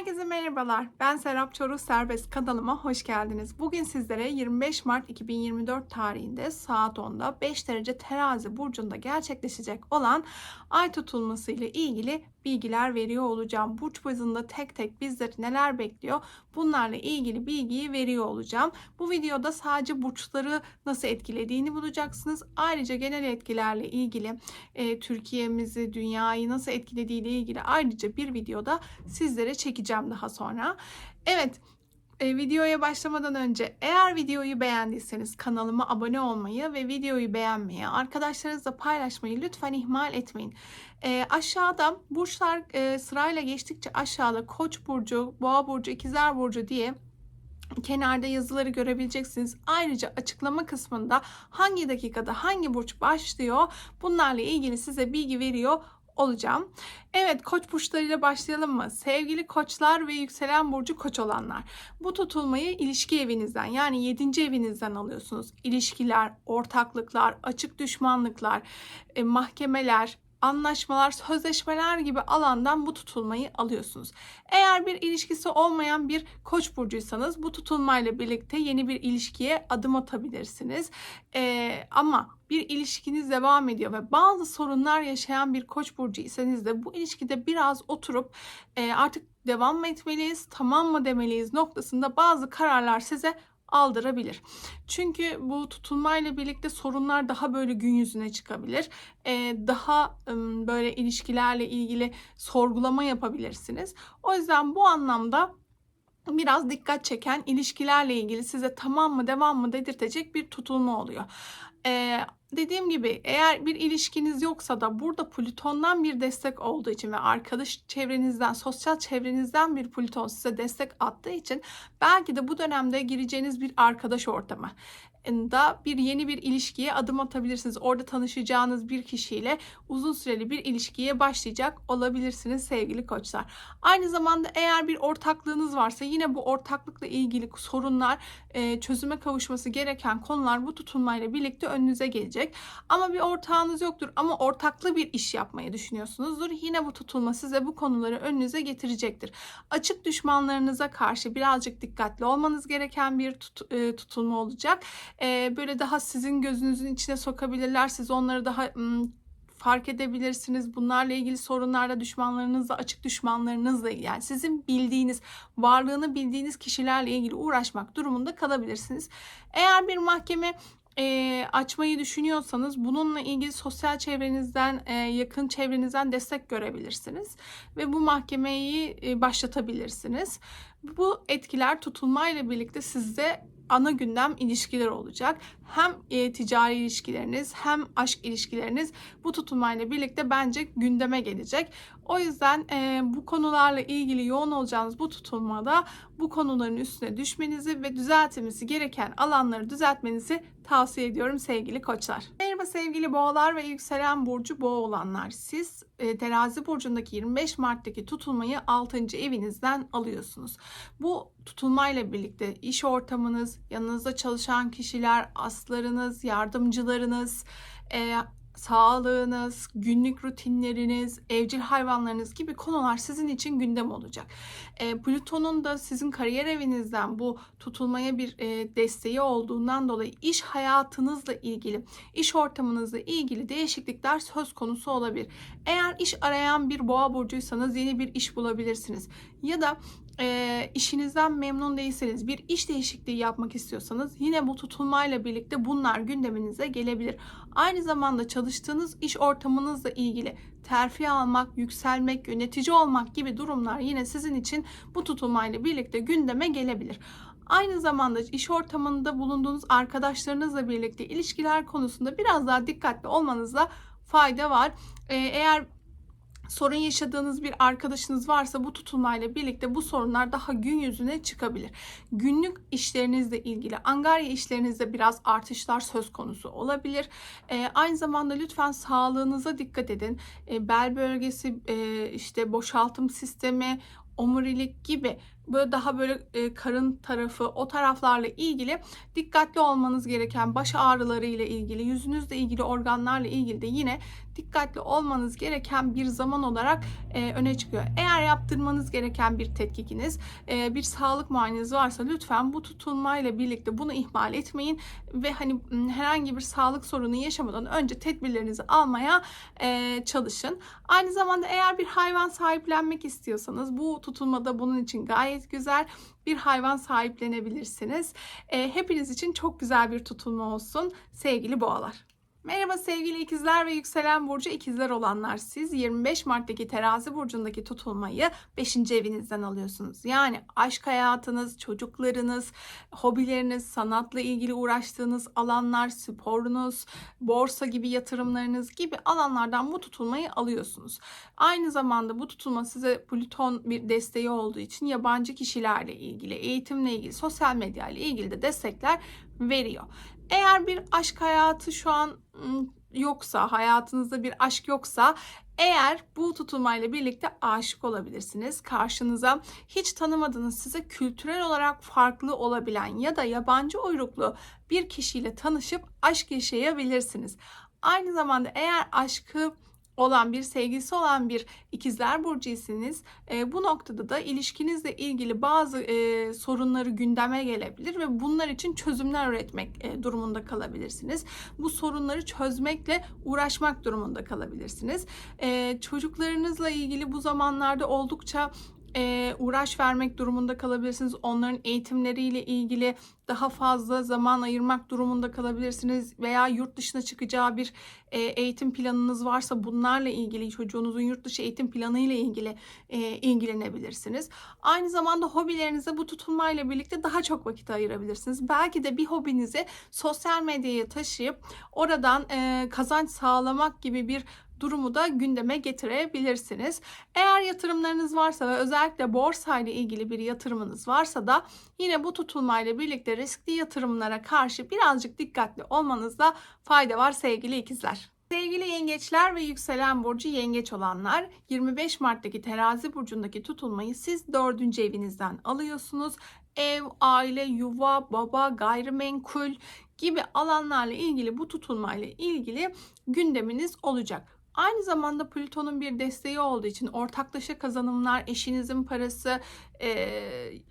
Herkese merhabalar. Ben Serap Çoruh Serbest kanalıma hoş geldiniz. Bugün sizlere 25 Mart 2024 tarihinde saat 10'da 5 derece terazi burcunda gerçekleşecek olan ay tutulması ile ilgili bilgiler veriyor olacağım. Burç bazında tek tek bizleri neler bekliyor bunlarla ilgili bilgiyi veriyor olacağım. Bu videoda sadece burçları nasıl etkilediğini bulacaksınız. Ayrıca genel etkilerle ilgili e, Türkiye'mizi, dünyayı nasıl etkilediği ile ilgili ayrıca bir videoda sizlere çekeceğim daha sonra. Evet, e, videoya başlamadan önce eğer videoyu beğendiyseniz kanalıma abone olmayı ve videoyu beğenmeyi, arkadaşlarınızla paylaşmayı lütfen ihmal etmeyin. E, aşağıda burçlar e, sırayla geçtikçe aşağıda Koç burcu, Boğa burcu, İkizler burcu diye kenarda yazıları görebileceksiniz. Ayrıca açıklama kısmında hangi dakikada hangi burç başlıyor bunlarla ilgili size bilgi veriyor olacağım. Evet koç burçlarıyla başlayalım mı? Sevgili koçlar ve yükselen burcu koç olanlar. Bu tutulmayı ilişki evinizden yani 7. evinizden alıyorsunuz. İlişkiler, ortaklıklar, açık düşmanlıklar, e, mahkemeler, anlaşmalar, sözleşmeler gibi alandan bu tutulmayı alıyorsunuz. Eğer bir ilişkisi olmayan bir koç burcuysanız bu tutulmayla birlikte yeni bir ilişkiye adım atabilirsiniz. Ee, ama bir ilişkiniz devam ediyor ve bazı sorunlar yaşayan bir koç burcu iseniz de bu ilişkide biraz oturup e, artık devam mı etmeliyiz, tamam mı demeliyiz noktasında bazı kararlar size aldırabilir. Çünkü bu tutulmayla birlikte sorunlar daha böyle gün yüzüne çıkabilir. Ee, daha böyle ilişkilerle ilgili sorgulama yapabilirsiniz. O yüzden bu anlamda biraz dikkat çeken ilişkilerle ilgili size tamam mı devam mı dedirtecek bir tutulma oluyor. Ee, dediğim gibi eğer bir ilişkiniz yoksa da burada Plüton'dan bir destek olduğu için ve arkadaş çevrenizden, sosyal çevrenizden bir Plüton size destek attığı için belki de bu dönemde gireceğiniz bir arkadaş ortamı da bir yeni bir ilişkiye adım atabilirsiniz. Orada tanışacağınız bir kişiyle uzun süreli bir ilişkiye başlayacak olabilirsiniz sevgili koçlar. Aynı zamanda eğer bir ortaklığınız varsa yine bu ortaklıkla ilgili sorunlar, çözüme kavuşması gereken konular bu tutulmayla birlikte önünüze gelecek. Ama bir ortağınız yoktur ama ortaklı bir iş yapmayı düşünüyorsunuzdur. Yine bu tutulma size bu konuları önünüze getirecektir. Açık düşmanlarınıza karşı birazcık dikkatli olmanız gereken bir tut, tutulma olacak e, böyle daha sizin gözünüzün içine sokabilirler. Siz onları daha fark edebilirsiniz. Bunlarla ilgili sorunlarla düşmanlarınızla, açık düşmanlarınızla yani sizin bildiğiniz, varlığını bildiğiniz kişilerle ilgili uğraşmak durumunda kalabilirsiniz. Eğer bir mahkeme e, açmayı düşünüyorsanız bununla ilgili sosyal çevrenizden, e, yakın çevrenizden destek görebilirsiniz ve bu mahkemeyi e, başlatabilirsiniz. Bu etkiler tutulmayla birlikte sizde ana gündem ilişkiler olacak. Hem e, ticari ilişkileriniz hem aşk ilişkileriniz bu tutulmayla birlikte bence gündeme gelecek. O yüzden e, bu konularla ilgili yoğun olacağınız bu tutulmada bu konuların üstüne düşmenizi ve düzeltilmesi gereken alanları düzeltmenizi tavsiye ediyorum sevgili koçlar. Merhaba sevgili boğalar ve yükselen burcu boğa olanlar. Siz e, terazi burcundaki 25 Mart'taki tutulmayı 6. evinizden alıyorsunuz. Bu tutulmayla birlikte iş ortamınız, yanınızda çalışan kişiler, aslarınız, yardımcılarınız, e, sağlığınız, günlük rutinleriniz, evcil hayvanlarınız gibi konular sizin için gündem olacak. E, Plüton'un da sizin kariyer evinizden bu tutulmaya bir e, desteği olduğundan dolayı iş hayatınızla ilgili, iş ortamınızla ilgili değişiklikler söz konusu olabilir. Eğer iş arayan bir boğa burcuysanız yeni bir iş bulabilirsiniz. Ya da e, işinizden memnun değilseniz, bir iş değişikliği yapmak istiyorsanız yine bu tutulmayla birlikte bunlar gündeminize gelebilir. Aynı zamanda çalıştığınız iş ortamınızla ilgili terfi almak, yükselmek, yönetici olmak gibi durumlar yine sizin için bu tutulmayla birlikte gündeme gelebilir. Aynı zamanda iş ortamında bulunduğunuz arkadaşlarınızla birlikte ilişkiler konusunda biraz daha dikkatli olmanızda fayda var. Ee, eğer sorun yaşadığınız bir arkadaşınız varsa bu tutulmayla birlikte bu sorunlar daha gün yüzüne çıkabilir. Günlük işlerinizle ilgili angarya işlerinizde biraz artışlar söz konusu olabilir. E, aynı zamanda lütfen sağlığınıza dikkat edin. E, bel bölgesi, e, işte boşaltım sistemi, omurilik gibi böyle daha böyle e, karın tarafı o taraflarla ilgili dikkatli olmanız gereken baş ağrıları ile ilgili yüzünüzle ilgili organlarla ilgili de yine dikkatli olmanız gereken bir zaman olarak e, öne çıkıyor. Eğer yaptırmanız gereken bir tetkikiniz, e, bir sağlık muayeneniz varsa lütfen bu tutulmayla birlikte bunu ihmal etmeyin ve hani herhangi bir sağlık sorunu yaşamadan önce tedbirlerinizi almaya e, çalışın. Aynı zamanda eğer bir hayvan sahiplenmek istiyorsanız bu tutulmada bunun için gayet güzel bir hayvan sahiplenebilirsiniz. E, hepiniz için çok güzel bir tutulma olsun sevgili boğalar. Merhaba sevgili ikizler ve yükselen burcu ikizler olanlar. Siz 25 Mart'taki terazi burcundaki tutulmayı 5. evinizden alıyorsunuz. Yani aşk hayatınız, çocuklarınız, hobileriniz, sanatla ilgili uğraştığınız alanlar, sporunuz, borsa gibi yatırımlarınız gibi alanlardan bu tutulmayı alıyorsunuz. Aynı zamanda bu tutulma size Plüton bir desteği olduğu için yabancı kişilerle ilgili, eğitimle ilgili, sosyal medya ile ilgili de destekler veriyor. Eğer bir aşk hayatı şu an yoksa, hayatınızda bir aşk yoksa eğer bu tutulmayla birlikte aşık olabilirsiniz. Karşınıza hiç tanımadığınız size kültürel olarak farklı olabilen ya da yabancı uyruklu bir kişiyle tanışıp aşk yaşayabilirsiniz. Aynı zamanda eğer aşkı olan bir sevgisi olan bir ikizler burcuyseniz e, bu noktada da ilişkinizle ilgili bazı e, sorunları gündeme gelebilir ve bunlar için çözümler üretmek e, durumunda kalabilirsiniz. Bu sorunları çözmekle uğraşmak durumunda kalabilirsiniz. E, çocuklarınızla ilgili bu zamanlarda oldukça e, uğraş vermek durumunda kalabilirsiniz. Onların eğitimleriyle ilgili daha fazla zaman ayırmak durumunda kalabilirsiniz veya yurt dışına çıkacağı bir e, eğitim planınız varsa bunlarla ilgili çocuğunuzun yurt dışı eğitim planı ile ilgili e, ilgilenebilirsiniz. Aynı zamanda hobilerinize bu tutulmayla birlikte daha çok vakit ayırabilirsiniz. Belki de bir hobinizi sosyal medyaya taşıyıp oradan e, kazanç sağlamak gibi bir durumu da gündeme getirebilirsiniz. Eğer yatırımlarınız varsa ve özellikle borsa ile ilgili bir yatırımınız varsa da yine bu tutulmayla birlikte riskli yatırımlara karşı birazcık dikkatli olmanızda fayda var sevgili ikizler. Sevgili yengeçler ve yükselen burcu yengeç olanlar 25 Mart'taki terazi burcundaki tutulmayı siz 4. evinizden alıyorsunuz. Ev, aile, yuva, baba, gayrimenkul gibi alanlarla ilgili bu tutulmayla ilgili gündeminiz olacak. Aynı zamanda Plüton'un bir desteği olduğu için ortaklaşa kazanımlar, eşinizin parası, e,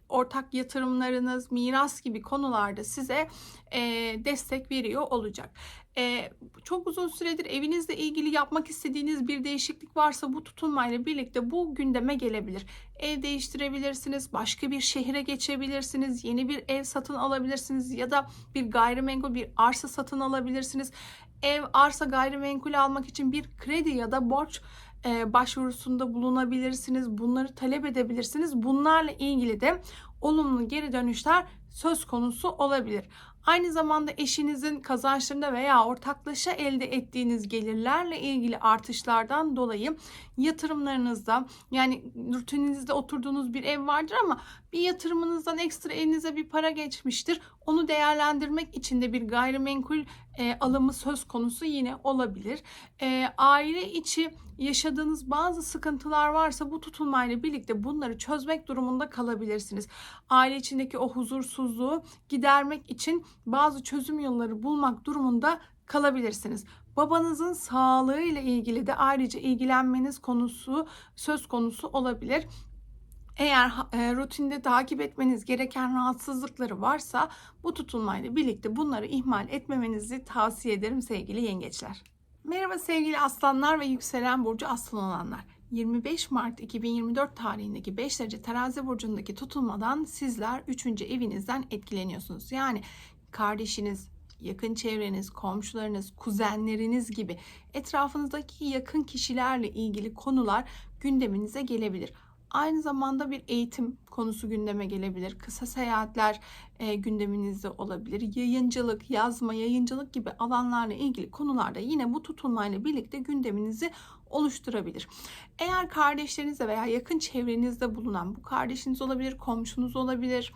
ortak yatırımlarınız, miras gibi konularda size e, destek veriyor olacak. E, çok uzun süredir evinizle ilgili yapmak istediğiniz bir değişiklik varsa bu tutulmayla birlikte bu gündeme gelebilir. Ev değiştirebilirsiniz, başka bir şehre geçebilirsiniz, yeni bir ev satın alabilirsiniz ya da bir gayrimenkul bir arsa satın alabilirsiniz ev, arsa, gayrimenkul almak için bir kredi ya da borç e, başvurusunda bulunabilirsiniz. Bunları talep edebilirsiniz. Bunlarla ilgili de olumlu geri dönüşler söz konusu olabilir. Aynı zamanda eşinizin kazançlarında veya ortaklaşa elde ettiğiniz gelirlerle ilgili artışlardan dolayı yatırımlarınızda yani rutininizde oturduğunuz bir ev vardır ama bir yatırımınızdan ekstra elinize bir para geçmiştir. Onu değerlendirmek için de bir gayrimenkul e, alımı söz konusu yine olabilir. E, aile içi yaşadığınız bazı sıkıntılar varsa bu tutulmayla birlikte bunları çözmek durumunda kalabilirsiniz. Aile içindeki o huzursuzluğu gidermek için bazı çözüm yolları bulmak durumunda kalabilirsiniz. Babanızın sağlığı ile ilgili de ayrıca ilgilenmeniz konusu söz konusu olabilir. Eğer e, rutinde takip etmeniz gereken rahatsızlıkları varsa bu tutulmayla birlikte bunları ihmal etmemenizi tavsiye ederim sevgili yengeçler. Merhaba sevgili aslanlar ve yükselen burcu aslan olanlar. 25 Mart 2024 tarihindeki 5 derece terazi burcundaki tutulmadan sizler 3. evinizden etkileniyorsunuz. Yani kardeşiniz, yakın çevreniz, komşularınız, kuzenleriniz gibi etrafınızdaki yakın kişilerle ilgili konular gündeminize gelebilir. Aynı zamanda bir eğitim konusu gündeme gelebilir. Kısa seyahatler e, gündeminizde olabilir. Yayıncılık, yazma, yayıncılık gibi alanlarla ilgili konularda yine bu tutulmayla birlikte gündeminizi oluşturabilir. Eğer kardeşlerinizle veya yakın çevrenizde bulunan bu kardeşiniz olabilir, komşunuz olabilir,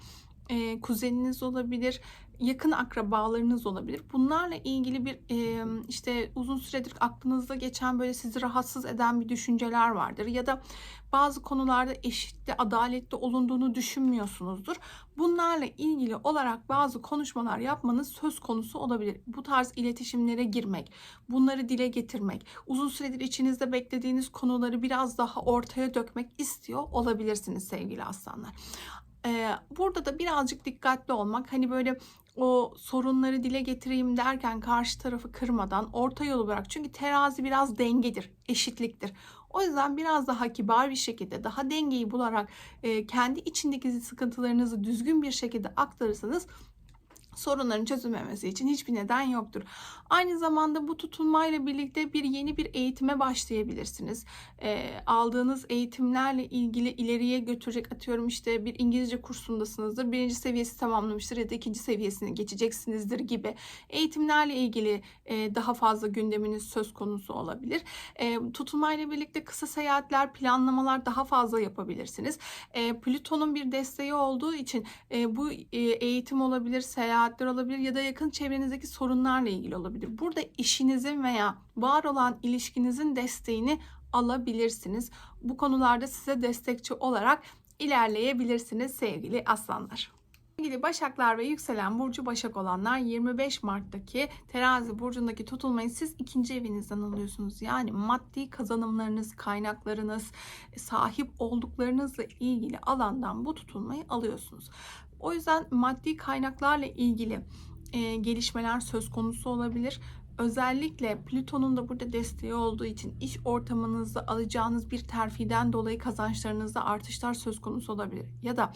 e, kuzeniniz olabilir, yakın akrabalarınız olabilir. Bunlarla ilgili bir e, işte uzun süredir aklınızda geçen böyle sizi rahatsız eden bir düşünceler vardır ya da bazı konularda eşitli, adaletli olunduğunu düşünmüyorsunuzdur. Bunlarla ilgili olarak bazı konuşmalar yapmanız söz konusu olabilir. Bu tarz iletişimlere girmek, bunları dile getirmek, uzun süredir içinizde beklediğiniz konuları biraz daha ortaya dökmek istiyor olabilirsiniz sevgili aslanlar. Ee, burada da birazcık dikkatli olmak, hani böyle o sorunları dile getireyim derken karşı tarafı kırmadan orta yolu bırak. Çünkü terazi biraz dengedir, eşitliktir. O yüzden biraz daha kibar bir şekilde, daha dengeyi bularak e, kendi içindeki sıkıntılarınızı düzgün bir şekilde aktarırsanız sorunların çözülmemesi için hiçbir neden yoktur. Aynı zamanda bu tutulmayla birlikte bir yeni bir eğitime başlayabilirsiniz. E, aldığınız eğitimlerle ilgili ileriye götürecek atıyorum işte bir İngilizce kursundasınızdır. Birinci seviyesi tamamlamıştır ya da ikinci seviyesini geçeceksinizdir gibi eğitimlerle ilgili e, daha fazla gündeminiz söz konusu olabilir. E, tutulmayla birlikte kısa seyahatler, planlamalar daha fazla yapabilirsiniz. E, Plüton'un bir desteği olduğu için e, bu e, eğitim olabilir, seyahat seyahatler olabilir ya da yakın çevrenizdeki sorunlarla ilgili olabilir. Burada işinizin veya var olan ilişkinizin desteğini alabilirsiniz. Bu konularda size destekçi olarak ilerleyebilirsiniz sevgili aslanlar. Sevgili Başaklar ve yükselen burcu Başak olanlar 25 Mart'taki terazi burcundaki tutulmayı siz ikinci evinizden alıyorsunuz. Yani maddi kazanımlarınız, kaynaklarınız, sahip olduklarınızla ilgili alandan bu tutulmayı alıyorsunuz. O yüzden maddi kaynaklarla ilgili e, gelişmeler söz konusu olabilir. Özellikle Plüton'un da burada desteği olduğu için iş ortamınızda alacağınız bir terfiden dolayı kazançlarınızda artışlar söz konusu olabilir. Ya da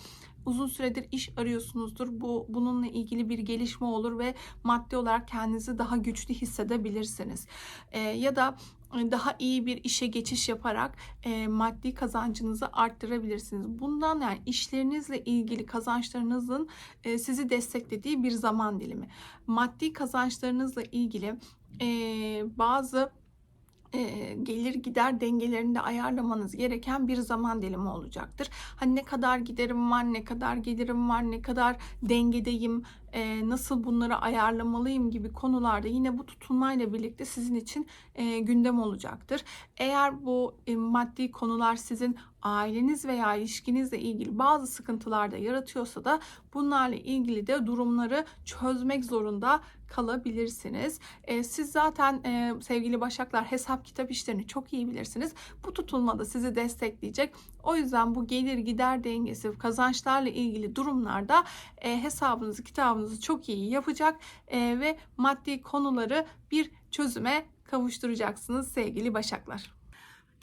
uzun süredir iş arıyorsunuzdur. Bu bununla ilgili bir gelişme olur ve maddi olarak kendinizi daha güçlü hissedebilirsiniz. E, ya da daha iyi bir işe geçiş yaparak e, maddi kazancınızı arttırabilirsiniz. Bundan yani işlerinizle ilgili kazançlarınızın e, sizi desteklediği bir zaman dilimi. Maddi kazançlarınızla ilgili e, bazı e, gelir gider dengelerini de ayarlamanız gereken bir zaman dilimi olacaktır. Hani ne kadar giderim var, ne kadar gelirim var, ne kadar dengedeyim, nasıl bunları ayarlamalıyım gibi konularda yine bu tutulmayla birlikte sizin için gündem olacaktır. Eğer bu maddi konular sizin aileniz veya ilişkinizle ilgili bazı sıkıntılar da yaratıyorsa da bunlarla ilgili de durumları çözmek zorunda kalabilirsiniz. E, siz zaten e, sevgili Başaklar hesap kitap işlerini çok iyi bilirsiniz. Bu tutulma da sizi destekleyecek. O yüzden bu gelir gider dengesi kazançlarla ilgili durumlarda e, hesabınızı kitabınızı çok iyi yapacak e, ve maddi konuları bir çözüme kavuşturacaksınız sevgili Başaklar.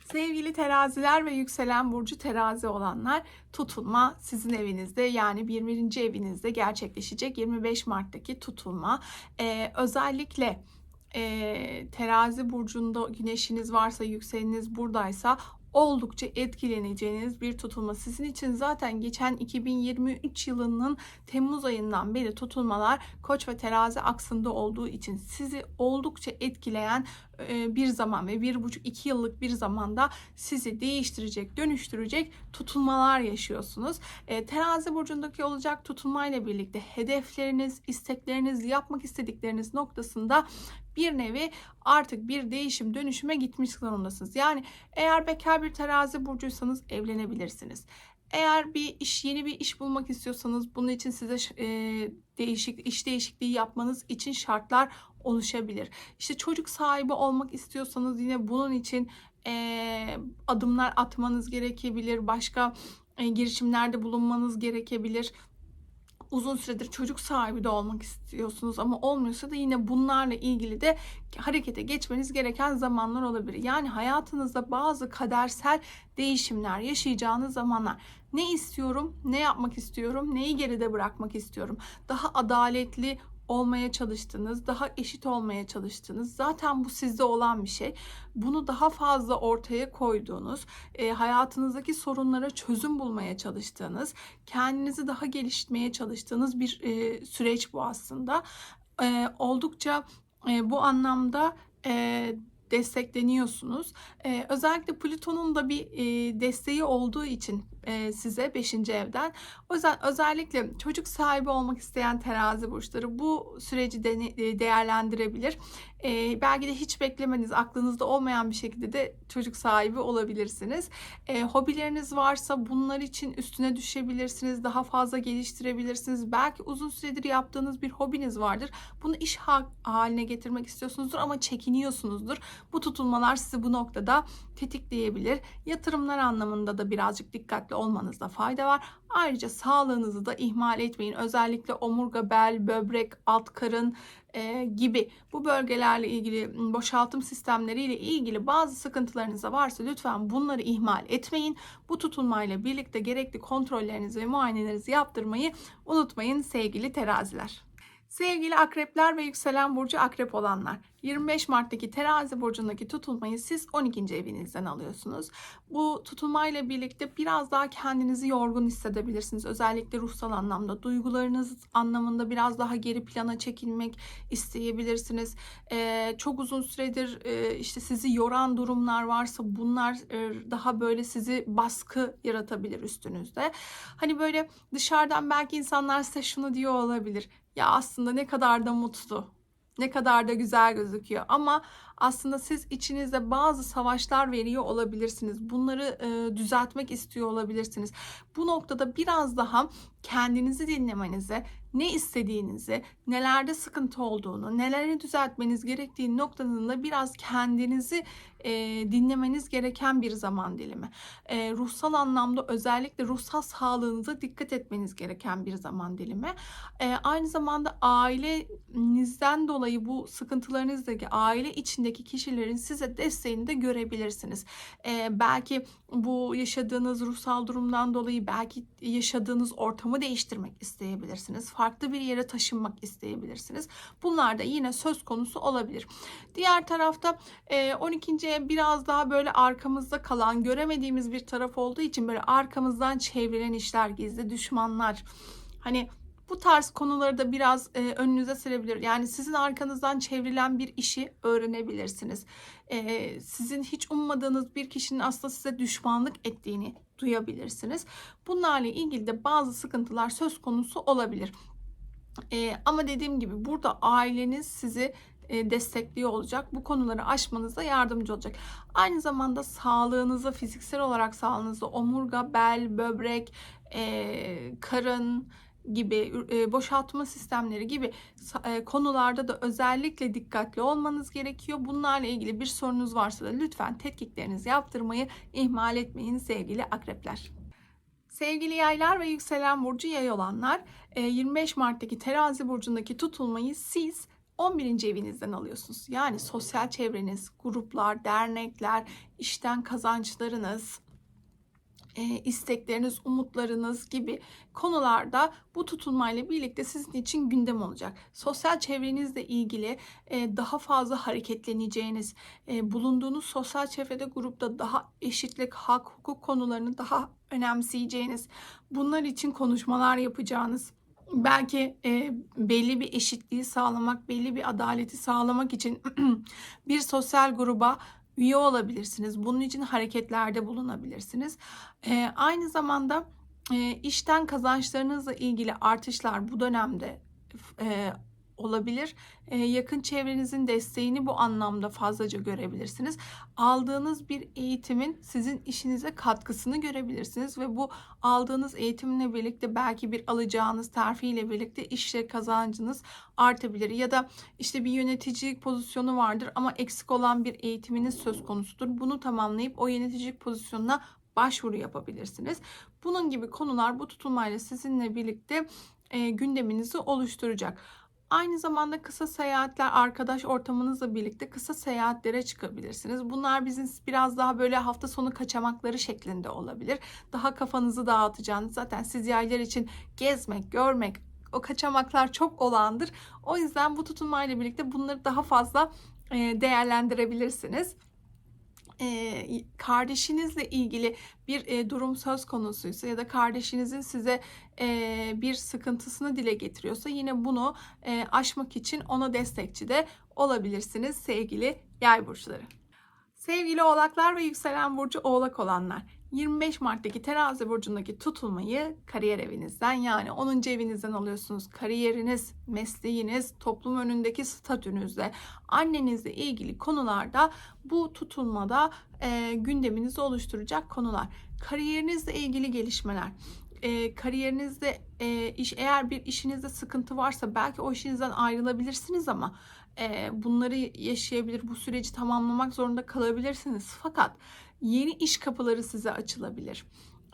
Sevgili teraziler ve yükselen burcu terazi olanlar tutulma sizin evinizde yani 21. evinizde gerçekleşecek 25 Mart'taki tutulma. Ee, özellikle e, terazi burcunda güneşiniz varsa yükseleniniz buradaysa oldukça etkileneceğiniz bir tutulma. Sizin için zaten geçen 2023 yılının Temmuz ayından beri tutulmalar Koç ve Terazi aksında olduğu için sizi oldukça etkileyen e, bir zaman ve bir buçuk iki yıllık bir zamanda sizi değiştirecek, dönüştürecek tutulmalar yaşıyorsunuz. E, terazi burcundaki olacak tutulmayla birlikte hedefleriniz, istekleriniz, yapmak istedikleriniz noktasında bir nevi artık bir değişim dönüşüme gitmiş zorundasınız. Yani eğer bekar bir terazi burcuysanız evlenebilirsiniz. Eğer bir iş yeni bir iş bulmak istiyorsanız bunun için size e, değişik iş değişikliği yapmanız için şartlar oluşabilir. İşte çocuk sahibi olmak istiyorsanız yine bunun için e, adımlar atmanız gerekebilir. Başka e, girişimlerde bulunmanız gerekebilir uzun süredir çocuk sahibi de olmak istiyorsunuz ama olmuyorsa da yine bunlarla ilgili de harekete geçmeniz gereken zamanlar olabilir. Yani hayatınızda bazı kadersel değişimler yaşayacağınız zamanlar. Ne istiyorum, ne yapmak istiyorum, neyi geride bırakmak istiyorum. Daha adaletli olmaya çalıştınız, daha eşit olmaya çalıştınız. Zaten bu sizde olan bir şey. Bunu daha fazla ortaya koyduğunuz, e, hayatınızdaki sorunlara çözüm bulmaya çalıştığınız, kendinizi daha geliştirmeye çalıştığınız bir e, süreç bu aslında. E, oldukça e, bu anlamda e, destekleniyorsunuz. Ee, özellikle Plüton'un da bir e, desteği olduğu için e, size 5. evden. O yüzden özellikle çocuk sahibi olmak isteyen terazi burçları bu süreci de, değerlendirebilir. E, belki de hiç beklemeniz, aklınızda olmayan bir şekilde de çocuk sahibi olabilirsiniz. E, hobileriniz varsa bunlar için üstüne düşebilirsiniz, daha fazla geliştirebilirsiniz. Belki uzun süredir yaptığınız bir hobiniz vardır. Bunu iş haline getirmek istiyorsunuzdur ama çekiniyorsunuzdur. Bu tutulmalar sizi bu noktada tetikleyebilir. Yatırımlar anlamında da birazcık dikkatli olmanızda fayda var. Ayrıca sağlığınızı da ihmal etmeyin. Özellikle omurga, bel, böbrek, alt karın e, gibi bu bölgelerle ilgili boşaltım sistemleriyle ilgili bazı sıkıntılarınız da varsa lütfen bunları ihmal etmeyin. Bu tutulmayla birlikte gerekli kontrollerinizi ve muayenelerinizi yaptırmayı unutmayın sevgili teraziler. Sevgili akrepler ve yükselen burcu akrep olanlar. 25 Mart'taki terazi burcundaki tutulmayı siz 12. evinizden alıyorsunuz. Bu tutulmayla birlikte biraz daha kendinizi yorgun hissedebilirsiniz. Özellikle ruhsal anlamda, duygularınız anlamında biraz daha geri plana çekilmek isteyebilirsiniz. Ee, çok uzun süredir e, işte sizi yoran durumlar varsa bunlar e, daha böyle sizi baskı yaratabilir üstünüzde. Hani böyle dışarıdan belki insanlar size şunu diyor olabilir. Ya aslında ne kadar da mutlu, ne kadar da güzel gözüküyor ama aslında siz içinizde bazı savaşlar veriyor olabilirsiniz. Bunları e, düzeltmek istiyor olabilirsiniz. Bu noktada biraz daha kendinizi dinlemenize, ne istediğinizi, nelerde sıkıntı olduğunu, neleri düzeltmeniz gerektiği noktasında biraz kendinizi e, dinlemeniz gereken bir zaman dilimi. E, ruhsal anlamda özellikle ruhsal sağlığınıza dikkat etmeniz gereken bir zaman dilimi. E, aynı zamanda ailenizden dolayı bu sıkıntılarınızdaki aile içindeki kişilerin size desteğini de görebilirsiniz. E, belki bu yaşadığınız ruhsal durumdan dolayı belki yaşadığınız ortamı değiştirmek isteyebilirsiniz. Farklı bir yere taşınmak isteyebilirsiniz. Bunlar da yine söz konusu olabilir. Diğer tarafta 12. biraz daha böyle arkamızda kalan, göremediğimiz bir taraf olduğu için böyle arkamızdan çevrilen işler, gizli düşmanlar. Hani bu tarz konuları da biraz e, önünüze serebilir. Yani sizin arkanızdan çevrilen bir işi öğrenebilirsiniz. E, sizin hiç ummadığınız bir kişinin aslında size düşmanlık ettiğini duyabilirsiniz. Bunlarla ilgili de bazı sıkıntılar söz konusu olabilir. E, ama dediğim gibi burada aileniz sizi destekliyor olacak. Bu konuları aşmanıza yardımcı olacak. Aynı zamanda sağlığınızı, fiziksel olarak sağlığınızı, omurga, bel, böbrek, e, karın, gibi e, boşaltma sistemleri gibi e, konularda da özellikle dikkatli olmanız gerekiyor. Bunlarla ilgili bir sorunuz varsa da lütfen tetkiklerinizi yaptırmayı ihmal etmeyin sevgili akrepler. Sevgili yaylar ve yükselen burcu yay olanlar 25 e, Mart'taki terazi burcundaki tutulmayı siz 11. evinizden alıyorsunuz. Yani sosyal çevreniz, gruplar, dernekler, işten kazançlarınız, e, istekleriniz, umutlarınız gibi konularda bu tutulmayla birlikte sizin için gündem olacak. Sosyal çevrenizle ilgili e, daha fazla hareketleneceğiniz, e, bulunduğunuz sosyal çevrede grupta daha eşitlik, hak, hukuk konularını daha önemseyeceğiniz, bunlar için konuşmalar yapacağınız, belki e, belli bir eşitliği sağlamak, belli bir adaleti sağlamak için bir sosyal gruba üye olabilirsiniz. Bunun için hareketlerde bulunabilirsiniz. E, aynı zamanda e, işten kazançlarınızla ilgili artışlar bu dönemde e, olabilir. E, yakın çevrenizin desteğini bu anlamda fazlaca görebilirsiniz. Aldığınız bir eğitimin sizin işinize katkısını görebilirsiniz ve bu aldığınız eğitimle birlikte belki bir alacağınız terfi ile birlikte işle kazancınız artabilir ya da işte bir yöneticilik pozisyonu vardır ama eksik olan bir eğitiminiz söz konusudur. Bunu tamamlayıp o yöneticilik pozisyonuna başvuru yapabilirsiniz. Bunun gibi konular bu tutulmayla sizinle birlikte e, gündeminizi oluşturacak. Aynı zamanda kısa seyahatler arkadaş ortamınızla birlikte kısa seyahatlere çıkabilirsiniz. Bunlar bizim biraz daha böyle hafta sonu kaçamakları şeklinde olabilir. Daha kafanızı dağıtacağınız zaten siz yaylar için gezmek, görmek, o kaçamaklar çok olandır. O yüzden bu tutunmayla birlikte bunları daha fazla değerlendirebilirsiniz e, kardeşinizle ilgili bir e, durum söz konusuysa ya da kardeşinizin size e, bir sıkıntısını dile getiriyorsa yine bunu e, aşmak için ona destekçi de olabilirsiniz sevgili yay burçları. Sevgili oğlaklar ve yükselen burcu oğlak olanlar. 25 Mart'taki terazi burcundaki tutulmayı kariyer evinizden yani 10. evinizden alıyorsunuz. Kariyeriniz, mesleğiniz, toplum önündeki statünüzle, annenizle ilgili konularda bu tutulmada e, gündeminizi oluşturacak konular. Kariyerinizle ilgili gelişmeler, e, kariyerinizde e, iş eğer bir işinizde sıkıntı varsa belki o işinizden ayrılabilirsiniz ama e, bunları yaşayabilir, bu süreci tamamlamak zorunda kalabilirsiniz. Fakat yeni iş kapıları size açılabilir.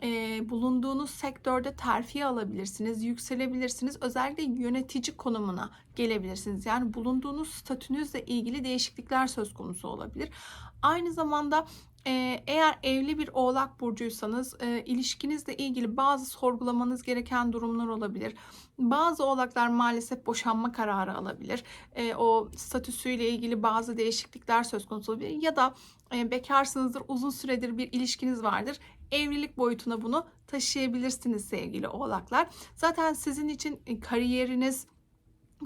E, bulunduğunuz sektörde terfi alabilirsiniz, yükselebilirsiniz. Özellikle yönetici konumuna gelebilirsiniz. Yani bulunduğunuz statünüzle ilgili değişiklikler söz konusu olabilir. Aynı zamanda ee, eğer evli bir oğlak burcuysanız e, ilişkinizle ilgili bazı sorgulamanız gereken durumlar olabilir. Bazı oğlaklar maalesef boşanma kararı alabilir. E, o statüsüyle ilgili bazı değişiklikler söz konusu olabilir. Ya da e, bekarsınızdır, uzun süredir bir ilişkiniz vardır. Evlilik boyutuna bunu taşıyabilirsiniz sevgili oğlaklar. Zaten sizin için e, kariyeriniz,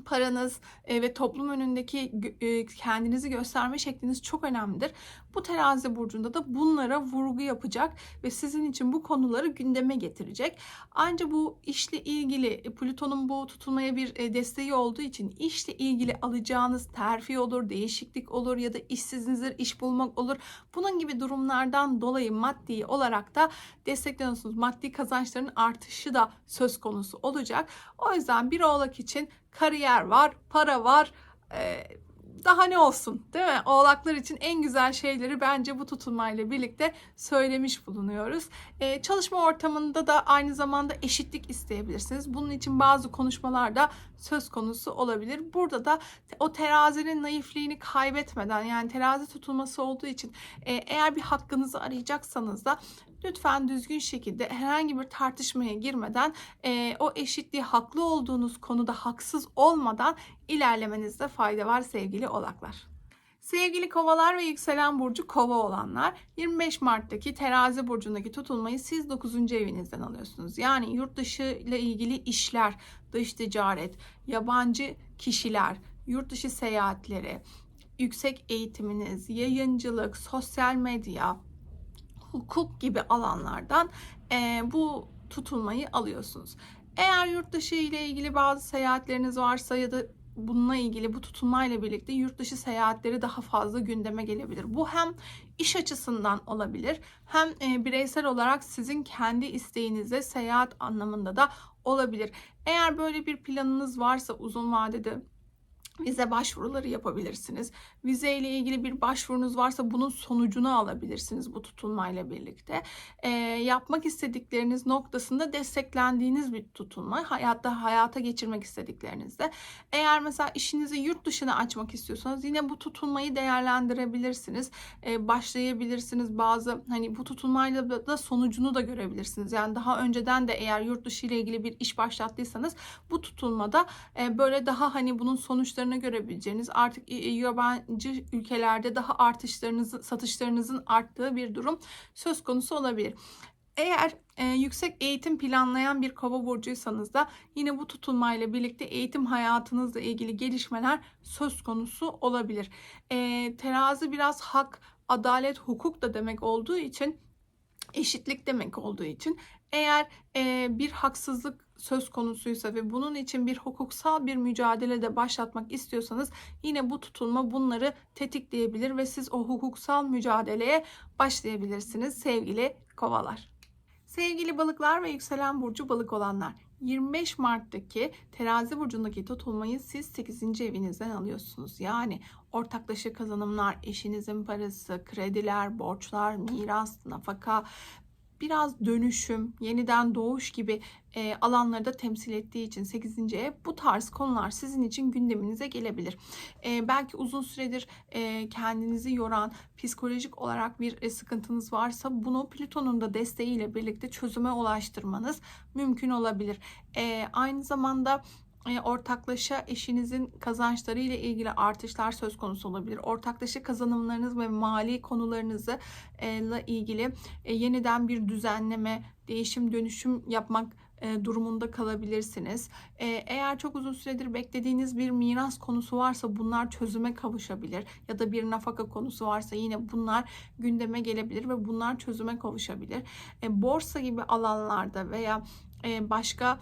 paranız e, ve toplum önündeki e, kendinizi gösterme şekliniz çok önemlidir. Bu terazi burcunda da bunlara vurgu yapacak ve sizin için bu konuları gündeme getirecek. Ancak bu işle ilgili e, Plüton'un bu tutulmaya bir desteği olduğu için işle ilgili alacağınız terfi olur, değişiklik olur ya da işsizsinizdir, iş bulmak olur. Bunun gibi durumlardan dolayı maddi olarak da destekleniyorsunuz. Maddi kazançların artışı da söz konusu olacak. O yüzden bir oğlak için kariyer var, para var. Ee, daha ne olsun değil mi? Oğlaklar için en güzel şeyleri bence bu tutulmayla birlikte söylemiş bulunuyoruz. Ee, çalışma ortamında da aynı zamanda eşitlik isteyebilirsiniz. Bunun için bazı konuşmalar da söz konusu olabilir. Burada da o terazinin naifliğini kaybetmeden yani terazi tutulması olduğu için e, eğer bir hakkınızı arayacaksanız da lütfen düzgün şekilde herhangi bir tartışmaya girmeden e, o eşitliği haklı olduğunuz konuda haksız olmadan ilerlemenizde fayda var sevgili oğlaklar. Sevgili kovalar ve yükselen burcu kova olanlar 25 Mart'taki terazi burcundaki tutulmayı siz 9. evinizden alıyorsunuz. Yani yurt dışı ile ilgili işler, dış ticaret, yabancı kişiler, yurt dışı seyahatleri, yüksek eğitiminiz, yayıncılık, sosyal medya, hukuk gibi alanlardan e, bu tutulmayı alıyorsunuz. Eğer yurt dışı ile ilgili bazı seyahatleriniz varsa ya da bununla ilgili bu tutulmayla birlikte yurt dışı seyahatleri daha fazla gündeme gelebilir. Bu hem iş açısından olabilir hem e, bireysel olarak sizin kendi isteğinize seyahat anlamında da olabilir. Eğer böyle bir planınız varsa uzun vadede vize başvuruları yapabilirsiniz. Vize ile ilgili bir başvurunuz varsa bunun sonucunu alabilirsiniz bu tutulmayla birlikte. E, yapmak istedikleriniz noktasında desteklendiğiniz bir tutulma. Hayatta hayata geçirmek istediklerinizde. Eğer mesela işinizi yurt dışına açmak istiyorsanız yine bu tutulmayı değerlendirebilirsiniz. E, başlayabilirsiniz. Bazı hani bu tutulmayla da sonucunu da görebilirsiniz. Yani daha önceden de eğer yurt dışı ile ilgili bir iş başlattıysanız bu tutulmada e, böyle daha hani bunun sonuçları satışlarını görebileceğiniz artık yabancı ülkelerde daha artışlarınızın satışlarınızın arttığı bir durum söz konusu olabilir. Eğer e, yüksek eğitim planlayan bir kova burcuysanız da yine bu tutulmayla birlikte eğitim hayatınızla ilgili gelişmeler söz konusu olabilir. E, terazi biraz hak, adalet, hukuk da demek olduğu için eşitlik demek olduğu için eğer e, bir haksızlık söz konusuysa ve bunun için bir hukuksal bir mücadele de başlatmak istiyorsanız yine bu tutulma bunları tetikleyebilir ve siz o hukuksal mücadeleye başlayabilirsiniz sevgili kovalar. Sevgili balıklar ve yükselen burcu balık olanlar 25 Mart'taki terazi burcundaki tutulmayı siz 8. evinizden alıyorsunuz. Yani ortaklaşa kazanımlar, eşinizin parası, krediler, borçlar, miras, nafaka biraz dönüşüm, yeniden doğuş gibi e, alanları da temsil ettiği için 8. ev bu tarz konular sizin için gündeminize gelebilir. E, belki uzun süredir e, kendinizi yoran psikolojik olarak bir e, sıkıntınız varsa bunu Plüton'un da desteğiyle birlikte çözüme ulaştırmanız mümkün olabilir. E, aynı zamanda ortaklaşa eşinizin kazançları ile ilgili artışlar söz konusu olabilir. Ortaklaşa kazanımlarınız ve mali konularınızla e, ilgili e, yeniden bir düzenleme, değişim, dönüşüm yapmak e, durumunda kalabilirsiniz. E, eğer çok uzun süredir beklediğiniz bir miras konusu varsa bunlar çözüme kavuşabilir. Ya da bir nafaka konusu varsa yine bunlar gündeme gelebilir ve bunlar çözüme kavuşabilir. E, borsa gibi alanlarda veya e, başka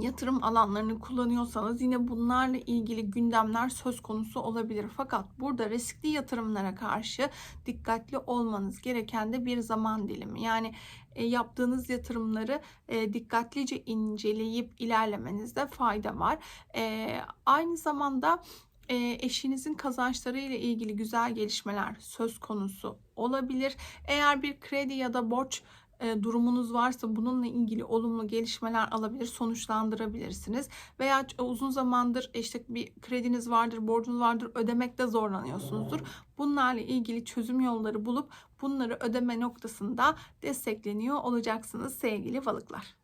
yatırım alanlarını kullanıyorsanız yine bunlarla ilgili gündemler söz konusu olabilir. Fakat burada riskli yatırımlara karşı dikkatli olmanız gereken de bir zaman dilimi. Yani e, yaptığınız yatırımları e, dikkatlice inceleyip ilerlemenizde fayda var. E, aynı zamanda eşinizin kazançları ile ilgili güzel gelişmeler söz konusu olabilir. Eğer bir kredi ya da borç e, durumunuz varsa bununla ilgili olumlu gelişmeler alabilir, sonuçlandırabilirsiniz. Veya ç- uzun zamandır işte bir krediniz vardır, borcunuz vardır, ödemekte zorlanıyorsunuzdur. Bunlarla ilgili çözüm yolları bulup bunları ödeme noktasında destekleniyor olacaksınız sevgili balıklar.